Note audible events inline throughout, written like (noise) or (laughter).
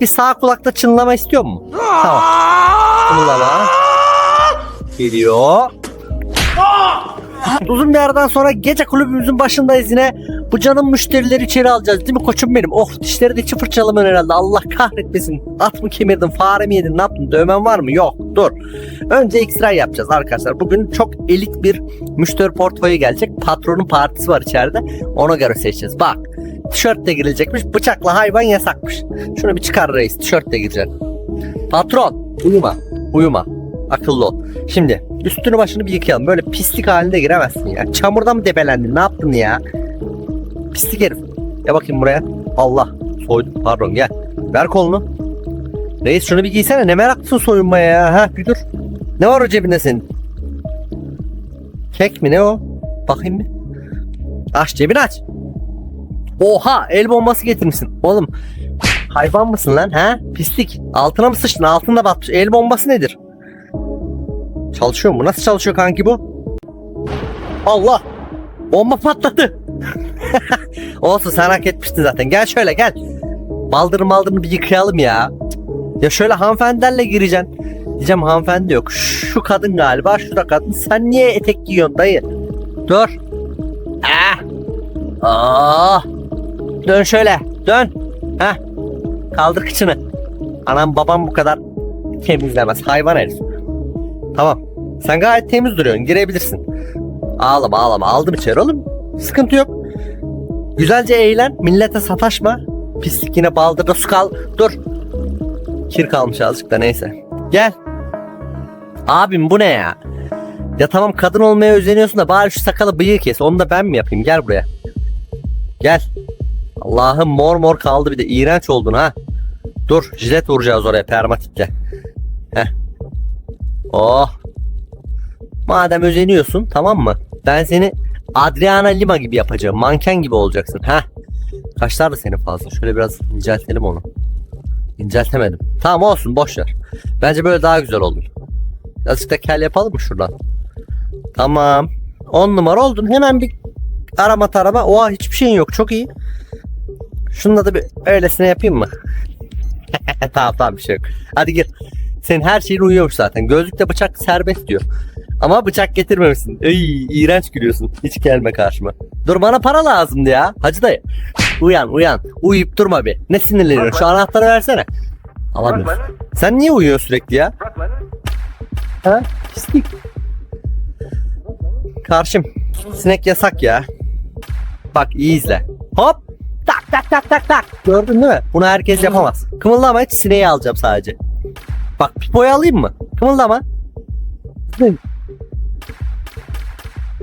Bir sağ kulakta çınlama istiyor mu? Tamam. Çınlama. Geliyor. Uzun bir aradan sonra gece kulübümüzün başındayız yine. Bu canım müşterileri içeri alacağız değil mi koçum benim? Oh dişleri de içi fırçalamıyor herhalde. Allah kahretmesin. At mı kemirdin, fare mi yedin, ne yaptın? Dövmen var mı? Yok. Dur. Önce X-ray yapacağız arkadaşlar. Bugün çok elit bir müşteri portföyü gelecek. Patronun partisi var içeride. Ona göre seçeceğiz. Bak. Tişörtle girilecekmiş. Bıçakla hayvan yasakmış. Şunu bir çıkar reis. Tişörtle gireceksin. Patron. Uyuma. Uyuma. Akıllı ol. Şimdi üstünü başını bir yıkayalım. Böyle pislik halinde giremezsin ya. Çamurdan mı debelendin? Ne yaptın ya? Pislik herif. Ya bakayım buraya. Allah. Soydum. Pardon gel. Ver kolunu. Reis şunu bir giysene. Ne meraklısın soyunmaya ya. Ha bir dur. Ne var o cebinde senin? Kek mi ne o? Bakayım bir. Aç cebini aç. Oha el bombası getirmişsin. Oğlum hayvan mısın lan ha? Pislik. Altına mı sıçtın? Altında batmış. El bombası nedir? Çalışıyor mu? Nasıl çalışıyor kanki bu? Allah! Bomba patladı. (laughs) Olsun sen hak etmiştin zaten. Gel şöyle gel. Baldırın baldırını bir yıkayalım ya. Ya şöyle hanımefendilerle gireceksin. Diyeceğim hanımefendi yok. Şu kadın galiba. Şu kadın. Sen niye etek giyiyorsun dayı? Dur. Ah. Ah. Dön şöyle. Dön. Heh. Kaldır kıçını. Anam babam bu kadar temizlemez. Hayvan herif. Tamam. Sen gayet temiz duruyorsun. Girebilirsin. Ağlama ağlama. Aldım içeri oğlum. Sıkıntı yok. Güzelce eğlen. Millete sataşma. Pislik yine baldırda su kal. Dur. Kir kalmış azıcık da neyse. Gel. Abim bu ne ya? Ya tamam kadın olmaya özeniyorsun da bari şu sakalı bıyığı kes. Onu da ben mi yapayım? Gel buraya. Gel. Allah'ım mor mor kaldı bir de. iğrenç oldun ha. Dur jilet vuracağız oraya permatikle. Heh. Oh. Madem özeniyorsun tamam mı? Ben seni Adriana Lima gibi yapacağım. Manken gibi olacaksın. Ha? Kaşlar da senin fazla. Şöyle biraz inceltelim onu. İnceltemedim. Tamam olsun boş ver. Bence böyle daha güzel olur. Azıcık da kel yapalım mı şuradan? Tamam. 10 numara oldun. Hemen bir arama tarama. Oha hiçbir şeyin yok. Çok iyi. Şununla da bir öylesine yapayım mı? (laughs) tamam tamam bir şey yok. Hadi gir. Senin her şeyin uyuyormuş zaten. Gözlükte bıçak serbest diyor. Ama bıçak getirmemişsin. Ey, iğrenç gülüyorsun. Hiç gelme karşıma. Dur bana para lazımdı ya. Hacı dayı. Uyan uyan. Uyuyup durma bir. Ne sinirleniyorsun? Şu anahtarı versene. Alamıyorum. Sen niye uyuyorsun sürekli ya? Ha? Pislik. Karşım. Sinek yasak ya. Bak iyi izle. Hop. Tak tak tak tak tak. Gördün değil mi? Bunu herkes yapamaz. Kımıldama hiç sineği alacağım sadece. Bak pipoyu alayım mı? Kımıldama.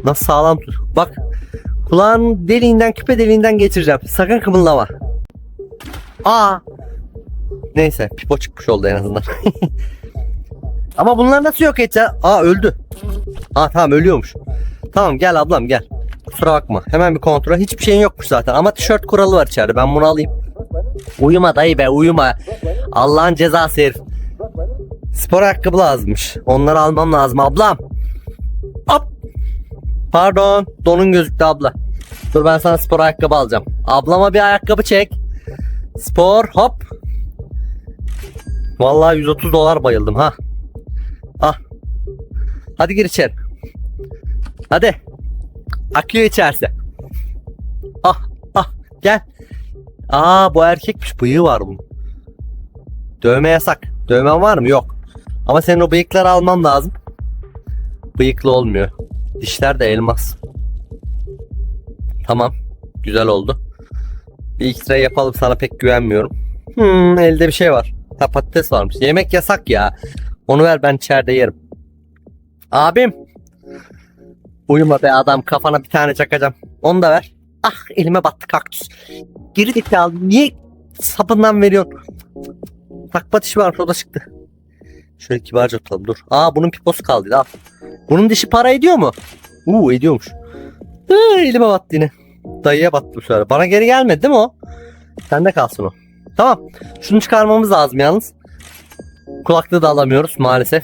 Nasıl sağlam tut. Bak kulağın deliğinden küpe deliğinden geçireceğim. Sakın kımıldama. Aa. Neyse pipo çıkmış oldu en azından. (laughs) Ama bunlar nasıl yok edeceğiz? Aa öldü. Aa tamam ölüyormuş. Tamam gel ablam gel. Kusura bakma. Hemen bir kontrol. Hiçbir şeyin yokmuş zaten. Ama tişört kuralı var içeride. Ben bunu alayım. Uyuma dayı be uyuma. Allah'ın cezası herif. Spor ayakkabı lazımmış. Onları almam lazım ablam. Hop. Pardon. Donun gözüktü abla. Dur ben sana spor ayakkabı alacağım. Ablama bir ayakkabı çek. Spor hop. Vallahi 130 dolar bayıldım ha. Ah. Hadi gir içeri. Hadi. Akıyor içerisi. Ah ah gel. Aa bu erkekmiş bıyığı var bunun. Dövme yasak. Dövmen var mı? Yok. Ama senin o bıyıkları almam lazım. Bıyıklı olmuyor. Dişler de elmas. Tamam. Güzel oldu. Bir X-ray yapalım sana pek güvenmiyorum. Hmm, elde bir şey var. Ha patates varmış. Yemek yasak ya. Onu ver ben içeride yerim. Abim. Uyuma be adam kafana bir tane çakacağım. Onu da ver. Ah elime battı kaktüs. Geri zekalı niye sapından veriyorsun? Takma dişi varmış o da çıktı. Şöyle kibarca tutalım dur. Aa bunun piposu kaldı al. Bunun dişi para ediyor mu? Uuu ediyormuş. Hı, elime battı yine. Dayıya battı bu sefer. Bana geri gelmedi değil mi o? Sende kalsın o. Tamam. Şunu çıkarmamız lazım yalnız. Kulaklığı da alamıyoruz maalesef.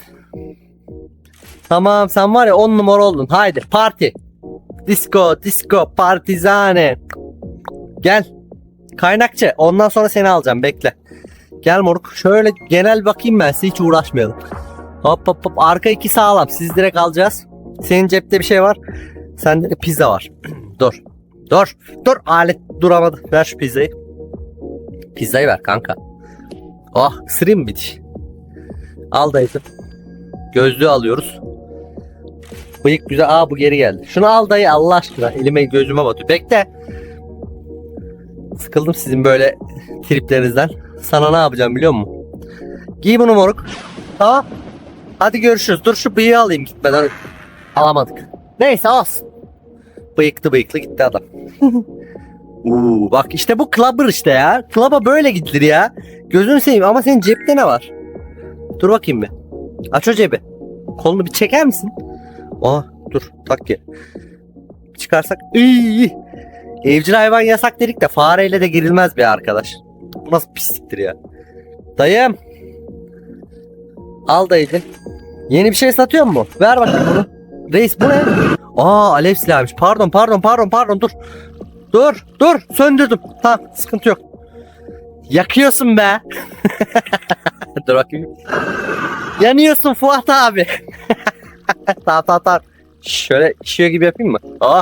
Tamam sen var ya 10 numara oldun. Haydi parti. Disco, disco, partizane. Gel. Kaynakçı. Ondan sonra seni alacağım bekle. Gel moruk. Şöyle genel bakayım ben size hiç uğraşmayalım. Hop hop hop. Arka iki sağlam. Siz direkt alacağız. Senin cepte bir şey var. Sende de pizza var. (clears throat) dur. Dur. Dur. Alet duramadı. Ver şu pizzayı. Pizzayı ver kanka. Oh ısırayım bir diş. Al dayıcım. Gözlüğü alıyoruz. Bıyık güzel. Aa bu geri geldi. Şunu al dayı Allah aşkına. Elime gözüme batıyor. Bekle. Sıkıldım sizin böyle triplerinizden. Sana ne yapacağım biliyor musun? Giy bunu moruk. Tamam. Hadi görüşürüz. Dur şu bıyığı alayım gitmeden. Alamadık. Neyse olsun. Bıyıklı bıyıklı gitti adam. (laughs) Uuu bak işte bu clubber işte ya. Club'a böyle gidilir ya. Gözünü seveyim ama senin cepte ne var? Dur bakayım bir. Aç o cebi. Kolunu bir çeker misin? Aa dur tak gel. Çıkarsak. İyi. Evcil hayvan yasak dedik de fareyle de girilmez bir arkadaş. Bu nasıl pisliktir ya. Dayım. Al dayıcım. Yeni bir şey satıyor mu? Ver bakayım bunu. Reis bu ne? Aa alev silahmış. Pardon pardon pardon pardon dur. Dur dur söndürdüm. Tamam sıkıntı yok. Yakıyorsun be. (laughs) dur bakayım. Yanıyorsun Fuat abi. (laughs) (laughs) tamam tamam tamam. Şöyle işiyor gibi yapayım mı? Aa.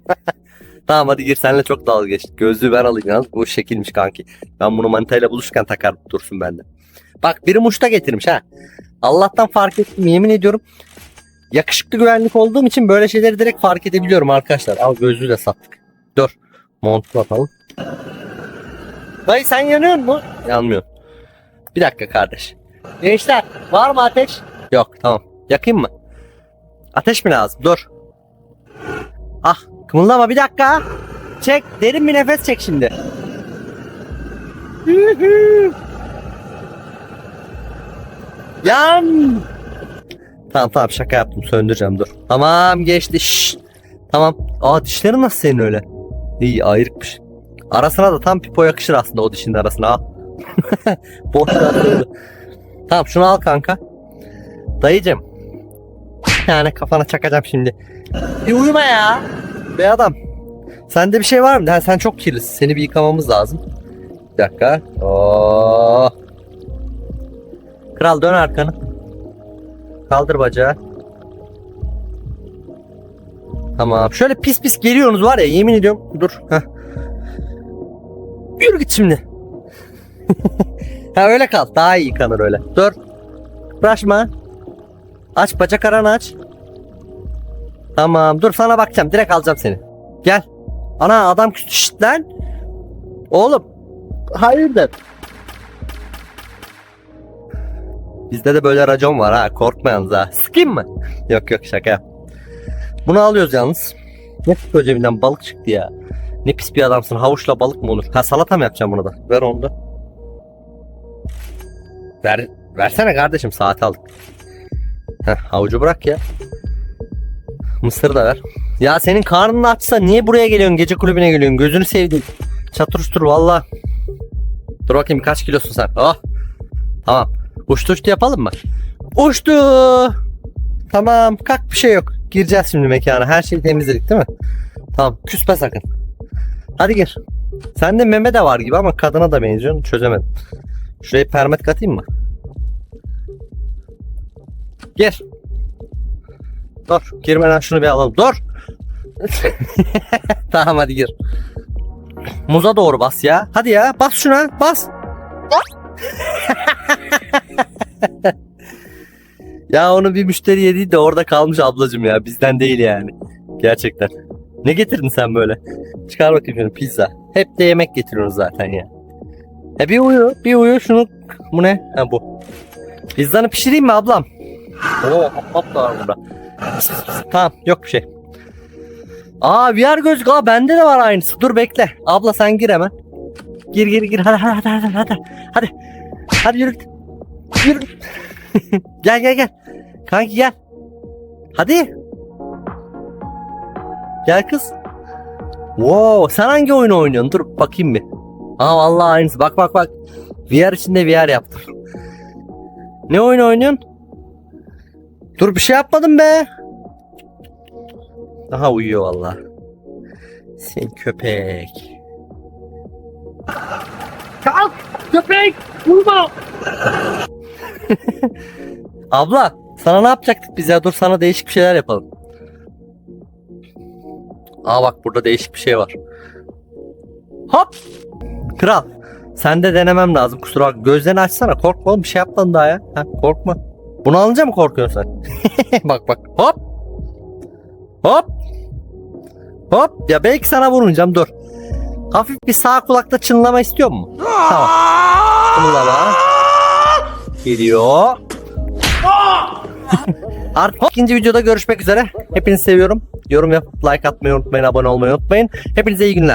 (laughs) tamam hadi gir seninle çok dalga geçtik. Gözlüğü ben alayım yalnız. Bu şekilmiş kanki. Ben bunu manitayla buluşurken takar dursun bende. Bak biri muşta getirmiş ha. Allah'tan fark ettim yemin ediyorum. Yakışıklı güvenlik olduğum için böyle şeyleri direkt fark edebiliyorum arkadaşlar. Al gözlüğü de sattık. Dur. Montu atalım. Dayı sen yanıyor mu? Yanmıyor. Bir dakika kardeş. Gençler var mı ateş? Yok tamam. Yakayım mı? Ateş mi lazım? Dur. Ah kımıldama bir dakika. Çek derin bir nefes çek şimdi. (laughs) Yan. Tamam tamam şaka yaptım söndüreceğim dur. Tamam geçti. Şşş. Tamam. Aa dişlerin nasıl senin öyle? İyi ayrıkmış. Arasına da tam pipo yakışır aslında o dişin arasına al. (laughs) Boş. Tamam şunu al kanka. Dayıcım. (laughs) Tane kafana çakacağım şimdi. Bir uyuma ya. Be adam. Sende bir şey var mı? Ha, sen çok kirlisin. Seni bir yıkamamız lazım. Bir dakika. Oo. Kral dön arkanı. Kaldır bacağı. Tamam. Şöyle pis pis geliyorsunuz var ya yemin ediyorum. Dur. Heh. Yürü git şimdi. (laughs) ha öyle kal. Daha iyi yıkanır öyle. Dur. Uğraşma. Aç bacak aranı aç. Tamam dur sana bakacağım. Direkt alacağım seni. Gel. Ana adam. Şşt lan. Oğlum. Hayırdır? Bizde de böyle racon var ha. Korkmayınız ha. Sıkayım mı? yok yok şaka. Bunu alıyoruz yalnız. Ne çıktı o cebinden balık çıktı ya. Ne pis bir adamsın. Havuçla balık mı olur? Ha salata mı yapacağım bunu da? Ver onu da. Ver, versene kardeşim saati aldık. Heh, havucu bırak ya. Mısır da ver. Ya senin karnın açsa niye buraya geliyorsun? Gece kulübüne geliyorsun. Gözünü sevdim. Çatır valla. Dur bakayım kaç kilosun sen? Oh. Tamam. Uçtu uçtu yapalım mı? Uçtu. Tamam. Kalk bir şey yok. Gireceğiz şimdi mekana. Her şeyi temizledik değil mi? Tamam. Küsme sakın. Hadi gir. Sende meme de var gibi ama kadına da benziyorsun. Çözemedim. Şuraya permet katayım mı? Gir. Dur. Girmeden şunu bir alalım. Dur. (laughs) tamam hadi gir. Muza doğru bas ya. Hadi ya bas şuna bas. (laughs) ya onu bir müşteri yedi de orada kalmış ablacım ya. Bizden değil yani. Gerçekten. Ne getirdin sen böyle? Çıkar bakayım şunu pizza. Hep de yemek getiriyoruz zaten ya. E bir uyu, bir uyu şunu. Bu ne? Ha bu. Pizzanı pişireyim mi ablam? Oo, hop da var burada. Tamam, yok bir şey. Aa VR gözlük. Aa bende de var aynısı. Dur bekle. Abla sen gir hemen. Gir gir gir. Hadi hadi hadi hadi. Hadi, hadi. hadi yürü. Yürü (laughs) gel gel gel. Kanki gel. Hadi. Gel kız. Wow, sen hangi oyunu oynuyorsun? Dur bakayım bir. Aa vallahi aynısı. Bak bak bak. VR içinde VR yaptım. Ne oyun oynuyorsun? Dur bir şey yapmadım be. Daha uyuyor vallahi. Sen köpek. Kalk köpek vurma. (laughs) Abla sana ne yapacaktık biz ya? Dur sana değişik bir şeyler yapalım. Aa bak burada değişik bir şey var. Hop! Kral. Sen de denemem lazım kusura bakma. Gözlerini açsana. Korkma oğlum bir şey yapmadın daha ya. Ha, korkma. Bunu alınca mı korkuyorsun sen? (laughs) bak bak. Hop! Hop! Hop! Ya belki sana vurmayacağım dur. Hafif bir sağ kulakta çınlama istiyor mu? Tamam. Çınlama. Geliyor. (laughs) Artık ikinci videoda görüşmek üzere. Hepinizi seviyorum. Yorum yapıp like atmayı unutmayın, abone olmayı unutmayın. Hepinize iyi günler.